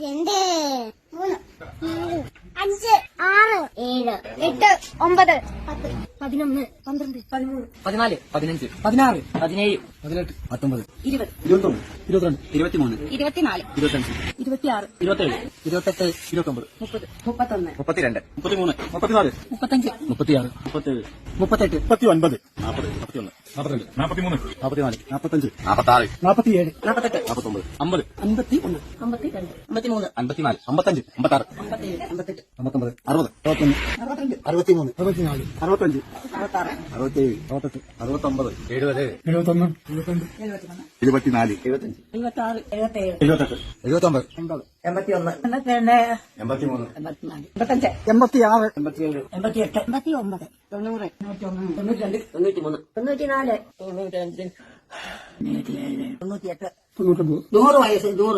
രണ്ട് മൂന്ന് നാല് അഞ്ച് ആറ് ഏഴ് എട്ട് ഒമ്പത് പത്ത് പതിനൊന്ന് പന്ത്രണ്ട് പതിമൂന്ന് പതിനാല് പതിനഞ്ച് പതിനാറ് പതിനേഴ്. പതിനെട്ട് പത്തൊമ്പത് ഇരുപത് ഇരുപത്തൊന്ന് ഇരുപത്തിരണ്ട് ഇരുപത്തിമൂന്ന് ഇരുപത്തിനാല് ഇരുപത്തഞ്ച് ഇരുപത്തിയാറ് ഇരുപത്തേഴ് ഇരുപത്തെട്ട് ഇരുപത്തൊമ്പത് മുപ്പത് മുപ്പത്തൊന്ന് മുപ്പത്തിരണ്ട് മുപ്പത്തിമൂന്ന് മുപ്പത്തിനാല് മുപ്പത്തഞ്ച് മുപ്പത്തിയാറ് മുപ്പത്തേഴ് മുപ്പത്തെട്ട് മുപ്പത്തി ഒൻപത് നാൽപ്പത് നാൽപ്പത്തിയൊന്ന് നാൽപ്പത്തിരണ്ട് നാൽപ്പത്തിമൂന്ന് നാൽപ്പത്തിനാല് നാൽപ്പത്തഞ്ച് നാൽപ്പത്താറ് നാൽപ്പത്തിയേഴ് നാൽപ്പത്തെട്ട് നാൽപ്പത്തൊമ്പത് അമ്പത് അമ്പത്തി ഒന്ന് അമ്പത്തി രണ്ട് അമ്പത്തിമൂന്ന് അമ്പത്തിനാല് അമ്പത്തഞ്ച് അമ്പത്താറ് അമ്പത്തേഴ് അമ്പത്തെട്ട് അമ്പത്തൊമ്പത് അറുപത് അറുപത്തൊന്ന് അറുപത്തിരണ്ട് അറുപത്തിമൂന്ന്. അറുപത്തിനാല്. അറുപത്തഞ്ച്. അറുപത്താറ്. അറുപത്തേഴ്. അറുപത്തെട്ട്. അറുപത്തൊമ്പത്. എഴുപത്. എഴുപത്തൊന്ന്. എഴുപത്തിരണ്ട് എഴുപത്തിമൂന്ന്. ഇരുപത്തിനാല് എഴുപത്തഞ്ച്. എഴുപത്താറ്. എഴുപത്തേഴ്. എഴുപത്തെട്ട്. എഴുപത്തൊമ്പത്. എൺപത്. എൺപത്തിയൊന്ന്. എൺപത്തിരണ്ട്. എൺപത്തിമൂന്ന്. എൺപത്തിനാല്. എൺപത്തഞ്ച്. എൺപത്തിയാറ്. എൺപത്തിയേഴ്. എൺപത്തിയെട്ട്. എൺപത്തി ഒമ്പത് തൊണ്ണൂറ്. തൊണ്ണൂറ്റൊന്ന്. തൊണ്ണൂറ്റിരണ്ട്. തൊണ്ണൂറ്റിമൂന്ന്. തൊണ്ണൂറ്റിനാല്. തൊണ്ണൂറ്റഞ്ച് തൊണ്ണൂറ്റിയേഴ്. തൊണ്ണൂറ്റിയെട്ട്. തൊണ്ണൂറ്റൊമ്പത്. നൂറ് വയസ്സ്. നൂറ്